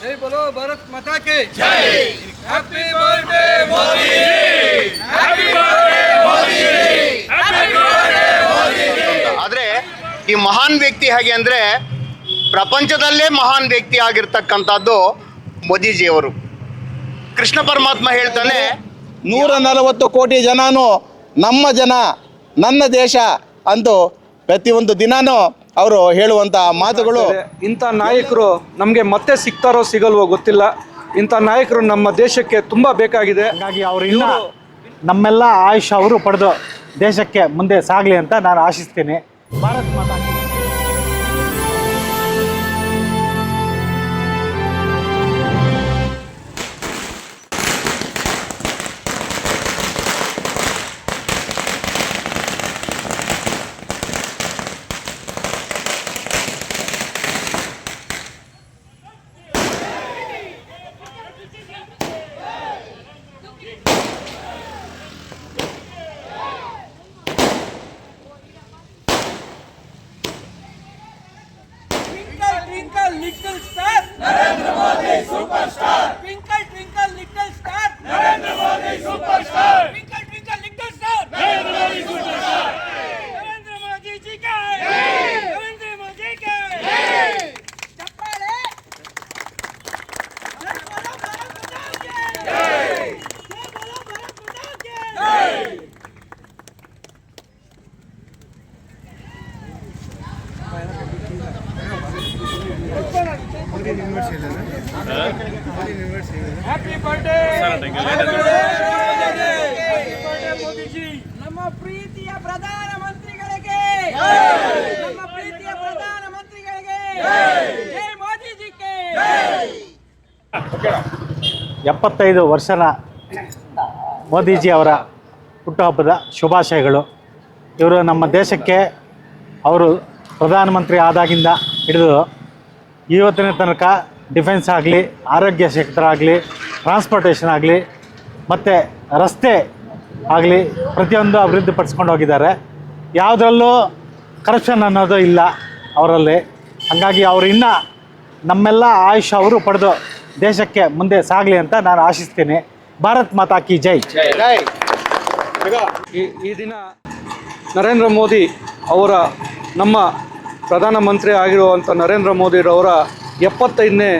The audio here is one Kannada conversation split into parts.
जय बोलो भारत माता की जय हैप्पी बर्थडे मोदी हैप्पी ಆದರೆ ಈ ಮಹಾನ್ ವ್ಯಕ್ತಿ ಹೇಗೆ ಅಂದರೆ ಪ್ರಪಂಚದಲ್ಲೇ ಮಹಾನ್ ವ್ಯಕ್ತಿ ಆಗಿರ್ತಕ್ಕಂಥದ್ದು ಮೋದಿಜಿಯವರು ಕೃಷ್ಣ ಪರಮಾತ್ಮ ಹೇಳ್ತಾನೆ ನೂರ ನಲವತ್ತು ಕೋಟಿ ಜನನು ನಮ್ಮ ಜನ ನನ್ನ ದೇಶ ಅಂತೂ ಪ್ರತಿಯೊಂದು ದಿನಾನೂ ಅವರು ಹೇಳುವಂಥ ಮಾತುಗಳು ಇಂಥ ನಾಯಕರು ನಮಗೆ ಮತ್ತೆ ಸಿಗ್ತಾರೋ ಸಿಗಲ್ವೋ ಗೊತ್ತಿಲ್ಲ. ಇಂಥ ನಾಯಕರು ನಮ್ಮ ದೇಶಕ್ಕೆ ತುಂಬ ಬೇಕಾಗಿದೆ. ಹಾಗಾಗಿ ಅವರು ಇನ್ನ ನಮ್ಮೆಲ್ಲ ಆಯುಷ್ ಅವರು ಪಡೆದು ದೇಶಕ್ಕೆ ಮುಂದೆ ಸಾಗಲಿ ಅಂತ ನಾನು ಆಶಿಸ್ತೀನಿ. ಭಾರತ್ ಮಾತಾ Basta! ನಮ್ಮ ಪ್ರೀತಿಯ ಪ್ರಧಾನಮಂತ್ರಿಗಳಿಗೆ ನಮ್ಮ ಪ್ರೀತಿಯ ಪ್ರಧಾನ ಮಂತ್ರಿಗಳಿಗೆ! ಎಪ್ಪತ್ತೈದು ವರ್ಷನ ಮೋದಿಜಿ ಅವರ ಹುಟ್ಟುಹಬ್ಬದ ಶುಭಾಶಯಗಳು. ಇವರು ನಮ್ಮ ದೇಶಕ್ಕೆ ಅವರು ಪ್ರಧಾನಮಂತ್ರಿ ಆದಾಗಿಂದ ಹಿಡಿದು ಇವತ್ತಿನ ತನಕ ಡಿಫೆನ್ಸ್ ಆಗಲಿ, ಆರೋಗ್ಯ ಕ್ಷೇತ್ರ ಆಗಲಿ ಟ್ರಾನ್ಸ್ಪೋರ್ಟೇಷನ್ ಆಗಲಿ, ಮತ್ತು ರಸ್ತೆ ಆಗಲಿ ಪ್ರತಿಯೊಂದು ಅಭಿವೃದ್ಧಿ ಪಡಿಸ್ಕೊಂಡು ಹೋಗಿದ್ದಾರೆ. ಯಾವುದರಲ್ಲೂ ಕರಪ್ಷನ್ ಅನ್ನೋದು ಇಲ್ಲ ಅವರಲ್ಲಿ. ಹಾಗಾಗಿ ಅವರು ಇನ್ನೂ ನಮ್ಮೆಲ್ಲ ಆಯುಷ್ ಅವರು ಪಡೆದು ದೇಶಕ್ಕೆ ಮುಂದೆ ಸಾಗಲಿ ಅಂತ ನಾನು ಆಶಿಸ್ತೀನಿ. ಭಾರತ್ ಮಾತಾ ಕಿ ಜೈ. ಈ ಈ ದಿನ ನರೇಂದ್ರ ಮೋದಿ ಅವರ ನಮ್ಮ ಪ್ರಧಾನಮಂತ್ರಿ ಆಗಿರುವಂಥ ನರೇಂದ್ರ ಮೋದಿರವರ ಎಪ್ಪತ್ತೈದನೇ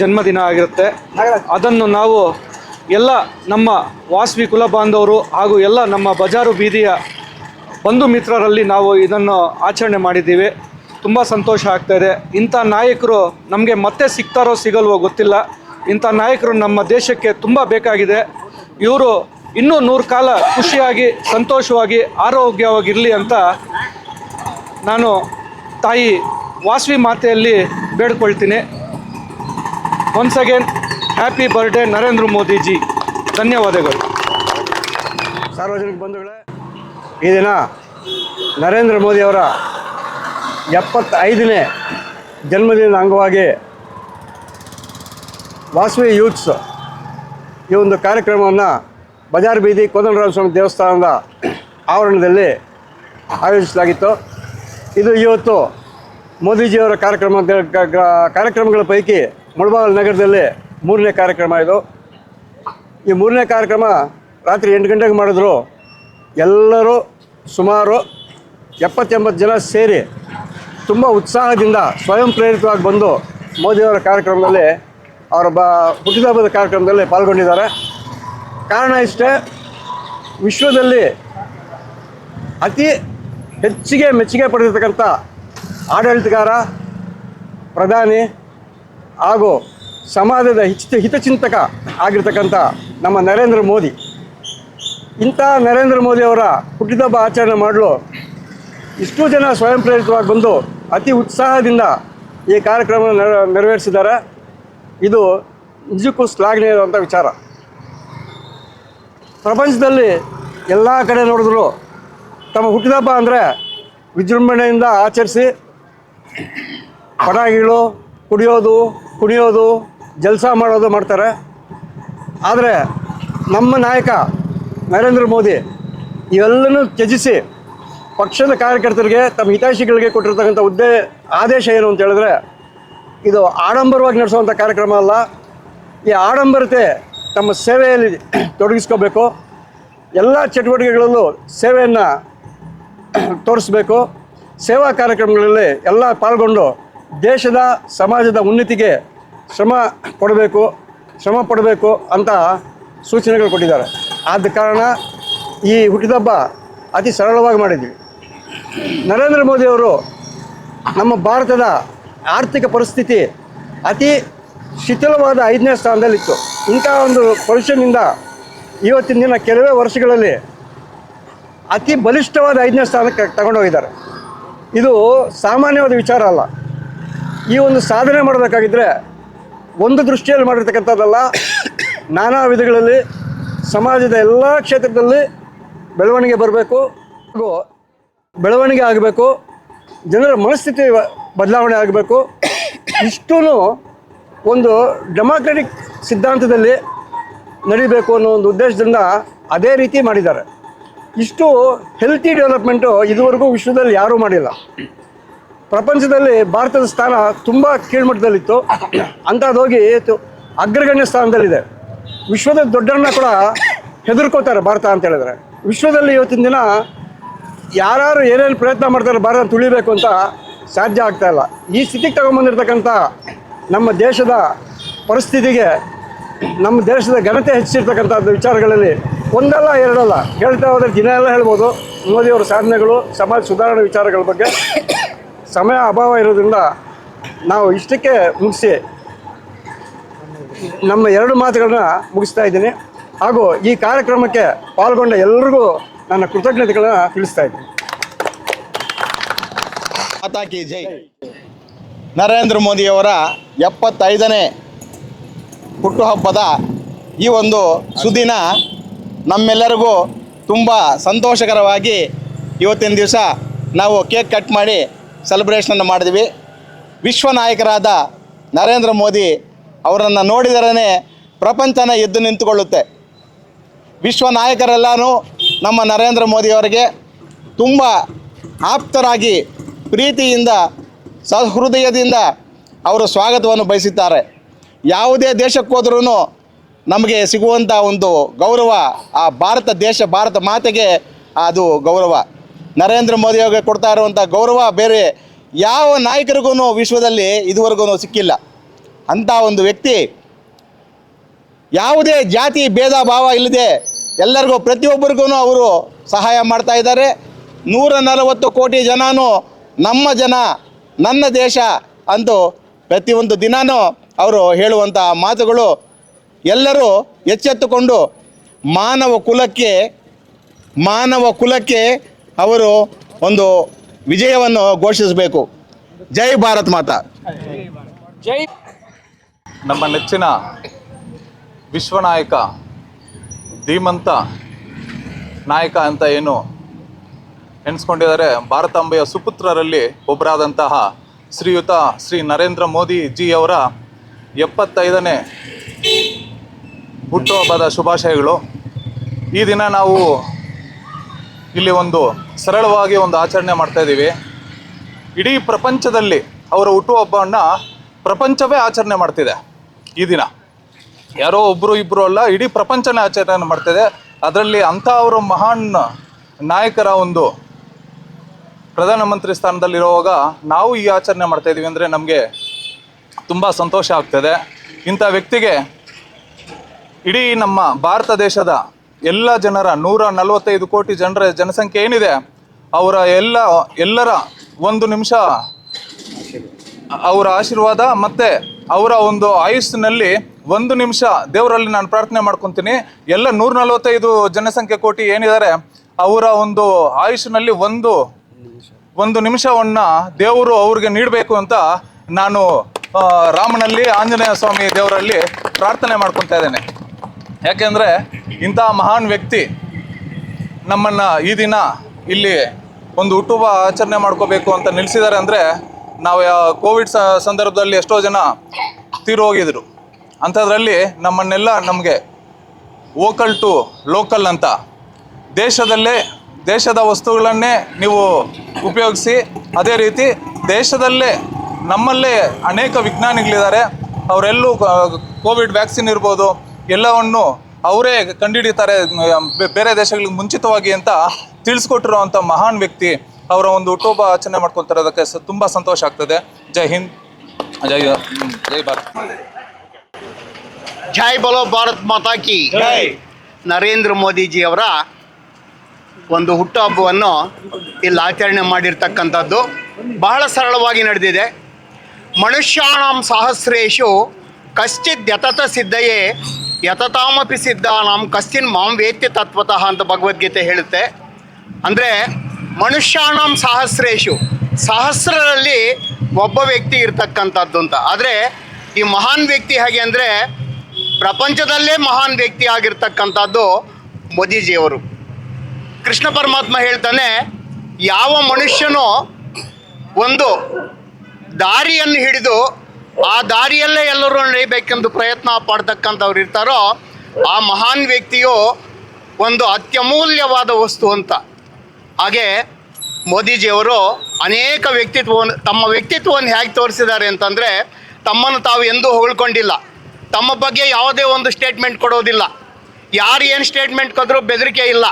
ಜನ್ಮದಿನ ಆಗಿರುತ್ತೆ. ಅದನ್ನು ನಾವು ಎಲ್ಲ ನಮ್ಮ ವಾಸವಿ ಕುಲ ಬಾಂಧವರು ಹಾಗೂ ಎಲ್ಲ ನಮ್ಮ ಬಜಾರು ಬೀದಿಯ ಬಂಧು ಮಿತ್ರರಲ್ಲಿ ನಾವು ಇದನ್ನು ಆಚರಣೆ ಮಾಡಿದ್ದೀವಿ. ತುಂಬ ಸಂತೋಷ ಆಗ್ತಾಯಿದೆ ಇಂಥ ನಾಯಕರು ನಮಗೆ ಮತ್ತೆ ಸಿಗ್ತಾರೋ ಸಿಗಲ್ವೋ ಗೊತ್ತಿಲ್ಲ. ಇಂಥ ನಾಯಕರು ನಮ್ಮ ದೇಶಕ್ಕೆ ತುಂಬ ಬೇಕಾಗಿದೆ. ಇವರು ಇನ್ನೂ ನೂರು ಕಾಲ ಖುಷಿಯಾಗಿ, ಸಂತೋಷವಾಗಿ, ಆರೋಗ್ಯವಾಗಿರಲಿ ಅಂತ ನಾನು ತಾಯಿ ವಾಸವಿ ಮಾತೆಯಲ್ಲಿ ಬೇಡ್ಕೊಳ್ತೀನಿ. Once again happy birthday Narendra Modiji ಧನ್ಯವಾದಗಳು. ಸಾರ್ವಜನಿಕ ಬಂಧುಗಳೇ, ಈ ದಿನ ನರೇಂದ್ರ ಮೋದಿಯವರ ಎಪ್ಪತ್ತೈದನೇ ಜನ್ಮದಿನದ ಅಂಗವಾಗಿ ವಾಸವಿ ಯೂತ್ಸ್ ಈ ಒಂದು ಕಾರ್ಯಕ್ರಮವನ್ನು ಬಜಾರ್ ಬೀದಿ ಕೋದಂಡರಾಮ ಸ್ವಾಮಿ ದೇವಸ್ಥಾನದ ಆವರಣದಲ್ಲಿ ಆಯೋಜಿಸಲಾಗಿತ್ತು. ಇದು ಇವತ್ತು ಮೋದಿಜಿಯವರ ಕಾರ್ಯಕ್ರಮ ಕಾರ್ಯಕ್ರಮಗಳ ಪೈಕಿ ಮುಳಬಾಗಲ್ ನಗರದಲ್ಲಿ ಮೂರನೇ ಕಾರ್ಯಕ್ರಮ ಇದು. ಈ ಮೂರನೇ ಕಾರ್ಯಕ್ರಮ ರಾತ್ರಿ ಎಂಟು ಗಂಟೆಗೆ ಮಾಡಿದ್ರು. ಎಲ್ಲರೂ ಸುಮಾರು ಎಪ್ಪತ್ತೆಂಬತ್ತು ಜನ ಸೇರಿ ತುಂಬ ಉತ್ಸಾಹದಿಂದ ಸ್ವಯಂ ಪ್ರೇರಿತವಾಗಿ ಬಂದು ಮೋದಿಯವರ ಕಾರ್ಯಕ್ರಮದಲ್ಲಿ ಅವರ ಬ ಹುಟ್ಟಿದಹಬ್ಬದ ಕಾರ್ಯಕ್ರಮದಲ್ಲಿ ಪಾಲ್ಗೊಂಡಿದ್ದಾರೆ. ಕಾರಣ ಇಷ್ಟೇ, ವಿಶ್ವದಲ್ಲಿ ಅತಿ ಹೆಚ್ಚಿಗೆ ಮೆಚ್ಚುಗೆ ಪಡೆದಿರ್ತಕ್ಕಂಥ ಆಡಳಿತಗಾರ, ಪ್ರಧಾನಿ ಹಾಗೂ ಸಮಾಜದ ಹಿತ ಹಿತಚಿಂತಕ ಆಗಿರ್ತಕ್ಕಂಥ ನಮ್ಮ ನರೇಂದ್ರ ಮೋದಿ. ಇಂಥ ನರೇಂದ್ರ ಮೋದಿ ಅವರ ಹುಟ್ಟಿದಬ್ಬ ಆಚರಣೆ ಮಾಡಲು ಇಷ್ಟು ಜನ ಸ್ವಯಂ ಪ್ರೇರಿತವಾಗಿ ಬಂದು ಅತಿ ಉತ್ಸಾಹದಿಂದ ಈ ಕಾರ್ಯಕ್ರಮ ನೆರವೇರಿಸಿದ್ದಾರೆ. ಇದು ನಿಜಕ್ಕೂ ಶ್ಲಾಘನೀಯವಾದಂಥ ವಿಚಾರ. ಪ್ರಪಂಚದಲ್ಲಿ ಎಲ್ಲ ಕಡೆ ನೋಡಿದ್ರು ತಮ್ಮ ಹುಟ್ಟಿದಬ್ಬ ಅಂದರೆ ವಿಜೃಂಭಣೆಯಿಂದ ಆಚರಿಸಿ ಪಟಾಕಿಗಳು ಕುಡಿಯೋದು, ಕುಣಿಯೋದು, ಜಲಸ ಮಾಡೋದು ಮಾಡ್ತಾರೆ. ಆದರೆ ನಮ್ಮ ನಾಯಕ ನರೇಂದ್ರ ಮೋದಿ ಇವೆಲ್ಲನೂ ತ್ಯಜಿಸಿ ಪಕ್ಷದ ಕಾರ್ಯಕರ್ತರಿಗೆ ತಮ್ಮ ಹಿತೈಷಿಗಳಿಗೆ ಕೊಟ್ಟಿರ್ತಕ್ಕಂಥ ಹುದ್ದೆ ಆದೇಶ ಏನು ಅಂತ ಹೇಳಿದ್ರೆ ಇದು ಆಡಂಬರವಾಗಿ ನಡೆಸುವಂಥ ಕಾರ್ಯಕ್ರಮ ಅಲ್ಲ. ಈ ಆಡಂಬರತೆ ತಮ್ಮ ಸೇವೆಯಲ್ಲಿ ತೊಡಗಿಸ್ಕೋಬೇಕು. ಎಲ್ಲ ಚಟುವಟಿಕೆಗಳಲ್ಲೂ ಸೇವೆಯನ್ನು ತೋರಿಸ್ಬೇಕು. ಸೇವಾ ಕಾರ್ಯಕ್ರಮಗಳಲ್ಲಿ ಎಲ್ಲ ಪಾಲ್ಗೊಂಡು ದೇಶದ, ಸಮಾಜದ ಉನ್ನತಿಗೆ ಶ್ರಮ ಕೊಡಬೇಕು ಶ್ರಮ ಪಡಬೇಕು ಅಂತ ಸೂಚನೆಗಳು ಕೊಟ್ಟಿದ್ದಾರೆ. ಆದ ಕಾರಣ ಈ ಹುಟ್ಟಿದಬ್ಬ ಅತಿ ಸರಳವಾಗಿ ಮಾಡಿದ್ವಿ. ನರೇಂದ್ರ ಮೋದಿಯವರು ನಮ್ಮ ಭಾರತದ ಆರ್ಥಿಕ ಪರಿಸ್ಥಿತಿ ಅತಿ ಶಿಥಿಲವಾದ ಐದನೇ ಸ್ಥಾನದಲ್ಲಿತ್ತು. ಇಂಥ ಒಂದು ಪೊಸಿಷನ್ನಿಂದ ಇವತ್ತಿನ ದಿನ ಕೆಲವೇ ವರ್ಷಗಳಲ್ಲಿ ಅತಿ ಬಲಿಷ್ಠವಾದ ಐದನೇ ಸ್ಥಾನಕ್ಕೆ ತಗೊಂಡೋಗಿದ್ದಾರೆ. ಇದು ಸಾಮಾನ್ಯವಾದ ವಿಚಾರ ಅಲ್ಲ. ಈ ಒಂದು ಸಾಧನೆ ಮಾಡಬೇಕಾಗಿದ್ದರೆ ಒಂದು ದೃಷ್ಟಿಯಲ್ಲಿ ಮಾಡಿರ್ತಕ್ಕಂಥದ್ದಲ್ಲ. ನಾನಾ ವಿಧಗಳಲ್ಲಿ ಸಮಾಜದ ಎಲ್ಲ ಕ್ಷೇತ್ರದಲ್ಲಿ ಬೆಳವಣಿಗೆ ಬರಬೇಕು. ಹಾಗೂ ಬೆಳವಣಿಗೆ ಆಗಬೇಕು. ಜನರ ಮನಸ್ಥಿತಿ ಬದಲಾವಣೆ ಆಗಬೇಕು. ಇಷ್ಟೂ ಒಂದು ಡೆಮಾಕ್ರೆಟಿಕ್ ಸಿದ್ಧಾಂತದಲ್ಲಿ ನಡೀಬೇಕು ಅನ್ನೋ ಒಂದು ಉದ್ದೇಶದಿಂದ ಅದೇ ರೀತಿ ಮಾಡಿದ್ದಾರೆ. ಇಷ್ಟು ಹೆಲ್ತಿ ಡೆವಲಪ್ಮೆಂಟು ಇದುವರೆಗೂ ವಿಶ್ವದಲ್ಲಿ ಯಾರೂ ಮಾಡಿಲ್ಲ. ಪ್ರಪಂಚದಲ್ಲಿ ಭಾರತದ ಸ್ಥಾನ ತುಂಬ ಕೀಳ್ಮಟ್ಟದಲ್ಲಿತ್ತು. ಅಂಥದ್ದು ಹೋಗಿ ತು- ಅಗ್ರಗಣ್ಯ ಸ್ಥಾನದಲ್ಲಿದೆ. ವಿಶ್ವದ ದೊಡ್ಡರನ್ನ ಕೂಡ ಹೆದರ್ಕೋತಾರೆ ಭಾರತ ಅಂತ ಹೇಳಿದ್ರೆ. ವಿಶ್ವದಲ್ಲಿ ಇವತ್ತಿನ ದಿನ ಯಾರು ಏನೇನು ಪ್ರಯತ್ನ ಮಾಡ್ತಾರೆ ಭಾರತ ತುಳಿಬೇಕು ಅಂತ ಸಾಧ್ಯ ಆಗ್ತಾ ಇಲ್ಲ. ಈ ಸ್ಥಿತಿಗೆ ತಗೊಂಬಂದಿರ್ತಕ್ಕಂಥ ನಮ್ಮ ದೇಶದ ಪರಿಸ್ಥಿತಿಗೆ, ನಮ್ಮ ದೇಶದ ಘನತೆ ಹೆಚ್ಚಿರ್ತಕ್ಕಂಥ ವಿಚಾರಗಳಲ್ಲಿ ಒಂದಲ್ಲ, ಎರಡಲ್ಲ. ಹೇಳ್ತಾ ಹೋದರೆ ದಿನ ಎಲ್ಲ ಹೇಳ್ಬೋದು. ಮೋದಿಯವರ ಸಾಧನೆಗಳು, ಸಮಾಜ ಸುಧಾರಣೆ ವಿಚಾರಗಳ ಬಗ್ಗೆ ಸಮಯ ಅಭಾವ ಇರೋದ್ರಿಂದ ನಾವು ಇಷ್ಟಕ್ಕೆ ಮುಗಿಸಿ ನಮ್ಮ ಎರಡು ಮಾತುಗಳನ್ನ ಮುಗಿಸ್ತಾ ಇದ್ದೀನಿ. ಹಾಗೂ ಈ ಕಾರ್ಯಕ್ರಮಕ್ಕೆ ಪಾಲ್ಗೊಂಡ ಎಲ್ಲರಿಗೂ ನನ್ನ ಕೃತಜ್ಞತೆಗಳನ್ನ ತಿಳಿಸ್ತಾ ಇದ್ದೀನಿ. ಮಾತಾಕಿ ಜೈ. ನರೇಂದ್ರ ಮೋದಿಯವರ ಎಪ್ಪತ್ತೈದನೇ ಹುಟ್ಟುಹಬ್ಬದ ಈ ಒಂದು ಸುದಿನ ನಮ್ಮೆಲ್ಲರಿಗೂ ತುಂಬ ಸಂತೋಷಕರವಾಗಿ ಇವತ್ತಿನ ದಿವಸ ನಾವು ಕೇಕ್ ಕಟ್ ಮಾಡಿ ಸೆಲೆಬ್ರೇಷನನ್ನು ಮಾಡಿದ್ವಿ. ವಿಶ್ವ ನಾಯಕರಾದ ನರೇಂದ್ರ ಮೋದಿ ಅವರನ್ನು ನೋಡಿದರೇ ಪ್ರಪಂಚನ ಎದ್ದು ನಿಂತುಕೊಳ್ಳುತ್ತೆ. ವಿಶ್ವ ನಾಯಕರೆಲ್ಲರೂ ನಮ್ಮ ನರೇಂದ್ರ ಮೋದಿಯವರಿಗೆ ತುಂಬ ಆಪ್ತರಾಗಿ ಪ್ರೀತಿಯಿಂದ, ಸಹೃದಯದಿಂದ ಅವರು ಸ್ವಾಗತವನ್ನು ಬಯಸುತ್ತಾರೆ ಯಾವುದೇ ದೇಶಕ್ಕೆ ಹೋದ್ರೂ ನಮಗೆ ಸಿಗುವಂಥ ಒಂದು ಗೌರವ ಆ ಭಾರತ ದೇಶ, ಭಾರತ ಮಾತೆಗೆ ಅದು ಗೌರವ. ನರೇಂದ್ರ ಮೋದಿಯವರಿಗೆ ಕೊಡ್ತಾ ಇರುವಂಥ ಗೌರವ ಬೇರೆ ಯಾವ ನಾಯಕರಿಗೂ ವಿಶ್ವದಲ್ಲಿ ಇದುವರೆಗೂ ಸಿಕ್ಕಿಲ್ಲ. ಅಂಥ ಒಂದು ವ್ಯಕ್ತಿ ಯಾವುದೇ ಜಾತಿ ಭೇದ ಭಾವ ಇಲ್ಲದೆ ಎಲ್ಲರಿಗೂ ಪ್ರತಿಯೊಬ್ಬರಿಗೂ ಅವರು ಸಹಾಯ ಮಾಡ್ತಾ ಇದ್ದಾರೆ. ನೂರ ನಲವತ್ತು ಕೋಟಿ ಜನನೂ ನಮ್ಮ ಜನ, ನನ್ನ ದೇಶ ಅಂತೂ ಪ್ರತಿಯೊಂದು ದಿನಾನೂ ಅವರು ಹೇಳುವಂಥ ಮಾತುಗಳು ಎಲ್ಲರೂ ಎಚ್ಚೆತ್ತುಕೊಂಡು ಮಾನವ ಕುಲಕ್ಕೆ ಮಾನವ ಕುಲಕ್ಕೆ ಅವರು ಒಂದು ವಿಜಯವನ್ನು ಘೋಷಿಸಬೇಕು. ಜೈ ಭಾರತ್ ಮಾತಾ. ಜೈ ನಮ್ಮ ನೆಚ್ಚಿನ ವಿಶ್ವನಾಯಕ ಧೀಮಂತ ನಾಯಕ ಅಂತ ಏನು ಎಣಿಸ್ಕೊಂಡಿದ್ದಾರೆ ಭಾರತಾಂಬೆಯ ಸುಪುತ್ರರಲ್ಲಿ ಒಬ್ಬರಾದಂತಹ ಶ್ರೀಯುತ ಶ್ರೀ ನರೇಂದ್ರ ಮೋದಿ ಜಿ ಅವರ ಎಪ್ಪತ್ತೈದನೇ ಹುಟ್ಟುಹಬ್ಬದ ಶುಭಾಶಯಗಳು. ಈ ದಿನ ನಾವು ಇಲ್ಲಿ ಒಂದು ಸರಳವಾಗಿ ಒಂದು ಆಚರಣೆ ಮಾಡ್ತಾ ಇದ್ದೀವಿ. ಇಡೀ ಪ್ರಪಂಚದಲ್ಲಿ ಅವರ ಹುಟ್ಟುಹಬ್ಬವನ್ನು ಪ್ರಪಂಚವೇ ಆಚರಣೆ ಮಾಡ್ತಿದೆ ಈ ದಿನ. ಯಾರೋ ಒಬ್ಬರು ಇಬ್ಬರು ಅಲ್ಲ, ಇಡೀ ಪ್ರಪಂಚನೇ ಆಚರಣೆ ಮಾಡ್ತಿದೆ. ಅದರಲ್ಲಿ ಅಂಥ ಅವರ ಮಹಾನ್ ನಾಯಕರ ಒಂದು ಪ್ರಧಾನಮಂತ್ರಿ ಸ್ಥಾನದಲ್ಲಿರುವಾಗ ನಾವು ಈ ಆಚರಣೆ ಮಾಡ್ತಾ ಇದ್ದೀವಿ ಅಂದರೆ ನಮಗೆ ತುಂಬ ಸಂತೋಷ ಆಗ್ತದೆ. ಇಂಥ ವ್ಯಕ್ತಿಗೆ ಇಡೀ ನಮ್ಮ ಭಾರತ ದೇಶದ ಎಲ್ಲ ಜನರ ನೂರ ನಲವತ್ತೈದು ಕೋಟಿ ಜನರ ಜನಸಂಖ್ಯೆ ಏನಿದೆ, ಅವರ ಎಲ್ಲ, ಎಲ್ಲರ ಒಂದು ನಿಮಿಷ ಅವರ ಆಶೀರ್ವಾದ ಮತ್ತೆ ಅವರ ಒಂದು ಆಯುಸ್ಸಿನಲ್ಲಿ ಒಂದು ನಿಮಿಷ ದೇವರಲ್ಲಿ ನಾನು ಪ್ರಾರ್ಥನೆ ಮಾಡ್ಕೊತೀನಿ. ಎಲ್ಲ ನೂರ ನಲವತ್ತೈದು ಜನಸಂಖ್ಯೆ ಕೋಟಿ ಏನಿದ್ದಾರೆ, ಅವರ ಒಂದು ಆಯುಷ್ನಲ್ಲಿ ಒಂದು ಒಂದು ನಿಮಿಷವನ್ನ ದೇವರು ಅವ್ರಿಗೆ ನೀಡಬೇಕು ಅಂತ ನಾನು ರಾಮನಲ್ಲಿ, ಆಂಜನೇಯ ಸ್ವಾಮಿ ದೇವರಲ್ಲಿ ಪ್ರಾರ್ಥನೆ ಮಾಡ್ಕೊತಾ ಇದ್ದೇನೆ. ಯಾಕೆಂದರೆ ಇಂಥ ಮಹಾನ್ ವ್ಯಕ್ತಿ ನಮ್ಮನ್ನು ಈ ದಿನ ಇಲ್ಲಿ ಒಂದು ಹುಟ್ಟುಹಬ್ಬ ಆಚರಣೆ ಮಾಡ್ಕೋಬೇಕು ಅಂತ ನಿಲ್ಲಿಸಿದ್ದಾರೆ ಅಂದರೆ ನಾವು ಕೋವಿಡ್ ಸಂದರ್ಭದಲ್ಲಿ ಎಷ್ಟೋ ಜನ ತೀರು ಹೋಗಿದ್ರು. ಅಂಥದ್ರಲ್ಲಿ ನಮ್ಮನ್ನೆಲ್ಲ ನಮಗೆ ವೋಕಲ್ ಟು ಲೋಕಲ್ ಅಂತ. ದೇಶದಲ್ಲೇ, ದೇಶದ ವಸ್ತುಗಳನ್ನೇ ನೀವು ಉಪಯೋಗಿಸಿ, ಅದೇ ರೀತಿ ದೇಶದಲ್ಲೇ ನಮ್ಮಲ್ಲೇ ಅನೇಕ ವಿಜ್ಞಾನಿಗಳಿದ್ದಾರೆ. ಅವರೆಲ್ಲೂ ಕೋವಿಡ್ ವ್ಯಾಕ್ಸಿನ್ ಇರ್ಬೋದು ಎಲ್ಲವನ್ನು ಅವರೇ ಕಂಡುಹಿಡಿತಾರೆ ಬೇರೆ ದೇಶಗಳಿಗೆ ಮುಂಚಿತವಾಗಿ ಅಂತ ತಿಳಿಸ್ಕೊಟ್ಟಿರುವಂಥ ಮಹಾನ್ ವ್ಯಕ್ತಿ. ಅವರ ಒಂದು ಹುಟ್ಟುಹಬ್ಬ ಆಚರಣೆ ಮಾಡ್ಕೊತಿರೋದಕ್ಕೆ ತುಂಬಾ ತುಂಬ ಸಂತೋಷ ಆಗ್ತದೆ. ಜೈ ಹಿಂದ್. ಜೈ ಜೈ ಭಾರತ್. ಜೈ ಬಲೋ ಭಾರತ್ ಮಾತಾ ಕಿ ನರೇಂದ್ರ ಮೋದಿಜಿ ಅವರ ಒಂದು ಹುಟ್ಟುಹಬ್ಬವನ್ನು ಇಲ್ಲಿ ಆಚರಣೆ ಮಾಡಿರ್ತಕ್ಕಂಥದ್ದು ಬಹಳ ಸರಳವಾಗಿ ನಡೆದಿದೆ. ಮನುಷ್ಯಾಣಂ ಸಹಸ್ರೇಶು ಕಶ್ಚಿತ್ ಯತತ ಸಿದ್ಧಯೇ ಯತತಾಮಪಿ ಸಿದ್ಧ ನಮ್ಮ ಕಶ್ಚಿನ್ ಮಾಂ ವೇತ್ಯ ತತ್ವತಃ ಅಂತ ಭಗವದ್ಗೀತೆ ಹೇಳುತ್ತೆ. ಅಂದರೆ ಮನುಷ್ಯಾಣಂ ಸಹಸ್ರೇಶು, ಸಹಸ್ರರಲ್ಲಿ ಒಬ್ಬ ವ್ಯಕ್ತಿ ಇರ್ತಕ್ಕಂಥದ್ದು ಅಂತ. ಆದರೆ ಈ ಮಹಾನ್ ವ್ಯಕ್ತಿ ಹೇಗೆ ಅಂದರೆ, ಪ್ರಪಂಚದಲ್ಲೇ ಮಹಾನ್ ವ್ಯಕ್ತಿ ಆಗಿರ್ತಕ್ಕಂಥದ್ದು ಮೋದಿಜಿಯವರು. ಕೃಷ್ಣ ಪರಮಾತ್ಮ ಹೇಳ್ತಾನೆ, ಯಾವ ಮನುಷ್ಯನೋ ಒಂದು ದಾರಿಯನ್ನು ಹಿಡಿದು ಆ ದಾರಿಯಲ್ಲೇ ಎಲ್ಲರೂ ನಡೆಯಬೇಕೆಂದು ಪ್ರಯತ್ನ ಪಡ್ತಕ್ಕಂಥವ್ರು ಇರ್ತಾರೋ, ಆ ಮಹಾನ್ ವ್ಯಕ್ತಿಯು ಒಂದು ಅತ್ಯಮೂಲ್ಯವಾದ ವಸ್ತು ಅಂತ. ಹಾಗೆ ಮೋದಿಜಿಯವರು ಅನೇಕ ವ್ಯಕ್ತಿತ್ವವನ್ನು, ತಮ್ಮ ವ್ಯಕ್ತಿತ್ವವನ್ನು ಹೇಗೆ ತೋರಿಸಿದ್ದಾರೆ ಅಂತಂದರೆ, ತಮ್ಮನ್ನು ತಾವು ಎಂದೂ ಹೊಗಳ್ಕೊಂಡಿಲ್ಲ. ತಮ್ಮ ಬಗ್ಗೆ ಯಾವುದೇ ಒಂದು ಸ್ಟೇಟ್ಮೆಂಟ್ ಕೊಡೋದಿಲ್ಲ. ಯಾರು ಏನು ಸ್ಟೇಟ್ಮೆಂಟ್ ಕೊದ್ರೂ ಬೆದರಿಕೆ ಇಲ್ಲ.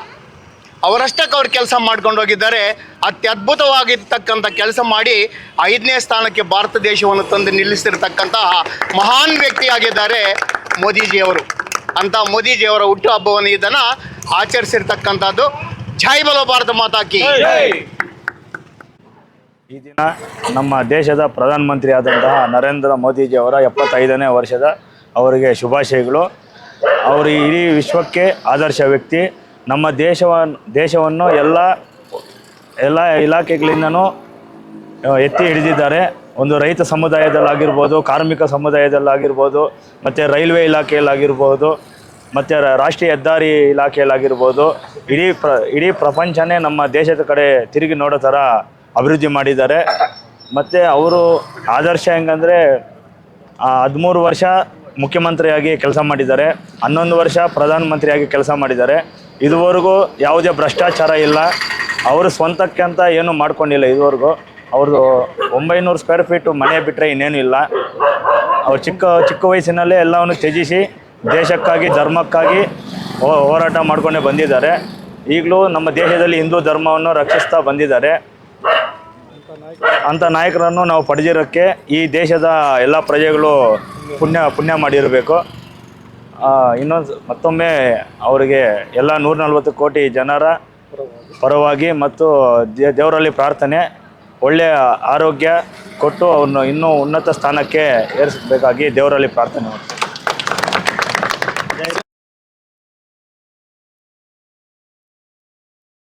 ಅವರಷ್ಟಕ್ಕೆ ಅವ್ರು ಕೆಲಸ ಮಾಡ್ಕೊಂಡು ಹೋಗಿದ್ದಾರೆ. ಅತ್ಯದ್ಭುತವಾಗಿರ್ತಕ್ಕಂಥ ಕೆಲಸ ಮಾಡಿ ಐದನೇ ಸ್ಥಾನಕ್ಕೆ ಭಾರತ ದೇಶವನ್ನು ತಂದು ನಿಲ್ಲಿಸಿರ್ತಕ್ಕಂತಹ ಮಹಾನ್ ವ್ಯಕ್ತಿಯಾಗಿದ್ದಾರೆ ಮೋದಿಜಿಯವರು. ಅಂತ ಮೋದಿಜಿಯವರ ಹುಟ್ಟುಹಬ್ಬವನ್ನು ಇದನ್ನು ಆಚರಿಸಿರ್ತಕ್ಕಂಥದ್ದು. ಜೈ ಬಲೋ ಭಾರತ ಮಾತಾಕಿ ಈ ದಿನ ನಮ್ಮ ದೇಶದ ಪ್ರಧಾನಮಂತ್ರಿ ಆದಂತಹ ನರೇಂದ್ರ ಮೋದಿಜಿ ಅವರ ಎಪ್ಪತ್ತೈದನೇ ವರ್ಷದ ಅವರಿಗೆ ಶುಭಾಶಯಗಳು. ಅವರು ಇಡೀ ವಿಶ್ವಕ್ಕೆ ಆದರ್ಶ ವ್ಯಕ್ತಿ. ನಮ್ಮ ದೇಶವನ್ನು ದೇಶವನ್ನು ಎಲ್ಲ ಎಲ್ಲ ಇಲಾಖೆಗಳಿಂದನೂ ಎತ್ತಿ ಹಿಡಿದಿದ್ದಾರೆ. ಒಂದು ರೈತ ಸಮುದಾಯದಲ್ಲಾಗಿರ್ಬೋದು, ಕಾರ್ಮಿಕ ಸಮುದಾಯದಲ್ಲಾಗಿರ್ಬೋದು, ಮತ್ತು ರೈಲ್ವೆ ಇಲಾಖೆಯಲ್ಲಾಗಿರ್ಬೋದು, ಮತ್ತು ರಾಷ್ಟ್ರೀಯ ಹೆದ್ದಾರಿ ಇಲಾಖೆಯಲ್ಲಾಗಿರ್ಬೋದು, ಇಡೀ ಪ್ರ, ಇಡೀ ಪ್ರಪಂಚನೇ ನಮ್ಮ ದೇಶದ ಕಡೆ ತಿರುಗಿ ನೋಡೋ ಥರ ಅಭಿವೃದ್ಧಿ ಮಾಡಿದ್ದಾರೆ. ಮತ್ತು ಅವರು ಆದರ್ಶ ಹೆಂಗಂದರೆ ಹದಿಮೂರು ವರ್ಷ ಮುಖ್ಯಮಂತ್ರಿಯಾಗಿ ಕೆಲಸ ಮಾಡಿದ್ದಾರೆ. ಹನ್ನೊಂದು ವರ್ಷ ಪ್ರಧಾನಮಂತ್ರಿಯಾಗಿ ಕೆಲಸ ಮಾಡಿದ್ದಾರೆ. ಇದುವರೆಗೂ ಯಾವುದೇ ಭ್ರಷ್ಟಾಚಾರ ಇಲ್ಲ. ಅವರು ಸ್ವಂತಕ್ಕೆ ಅಂತ ಏನು ಮಾಡ್ಕೊಂಡಿಲ್ಲ ಇದುವರೆಗೂ. ಅವ್ರದ್ದು ಒಂಬೈನೂರು ಸ್ಕ್ವೇರ್ ಫೀಟು ಮನೆ ಬಿಟ್ಟರೆ ಇನ್ನೇನು ಇಲ್ಲ. ಅವ್ರು ಚಿಕ್ಕ ಚಿಕ್ಕ ವಯಸ್ಸಿನಲ್ಲೇ ಎಲ್ಲವನ್ನು ತ್ಯಜಿಸಿ ದೇಶಕ್ಕಾಗಿ, ಧರ್ಮಕ್ಕಾಗಿ ಹೋರಾಟ ಮಾಡ್ಕೊಂಡೇ ಬಂದಿದ್ದಾರೆ. ಈಗಲೂ ನಮ್ಮ ದೇಶದಲ್ಲಿ ಹಿಂದೂ ಧರ್ಮವನ್ನು ರಕ್ಷಿಸ್ತಾ ಬಂದಿದ್ದಾರೆ. ಅಂಥ ನಾಯಕರನ್ನು ನಾವು ಪಡೆದಿರೋಕ್ಕೆ ಈ ದೇಶದ ಎಲ್ಲ ಪ್ರಜೆಗಳು ಪುಣ್ಯ ಪುಣ್ಯ ಮಾಡಿರಬೇಕು. ಇನ್ನೊಂದು ಮತ್ತೊಮ್ಮೆ ಅವರಿಗೆ ಎಲ್ಲ ನೂರ ನಲ್ವತ್ತು ಕೋಟಿ ಜನರ ಪರವಾಗಿ ಮತ್ತು ದೇವರಲ್ಲಿ ಪ್ರಾರ್ಥನೆ, ಒಳ್ಳೆಯ ಆರೋಗ್ಯ ಕೊಟ್ಟು ಅವನ್ನು ಇನ್ನೂ ಉನ್ನತ ಸ್ಥಾನಕ್ಕೆ ಏರಿಸಬೇಕಾಗಿ ದೇವರಲ್ಲಿ ಪ್ರಾರ್ಥನೆ ಮಾಡ್ತೀನಿ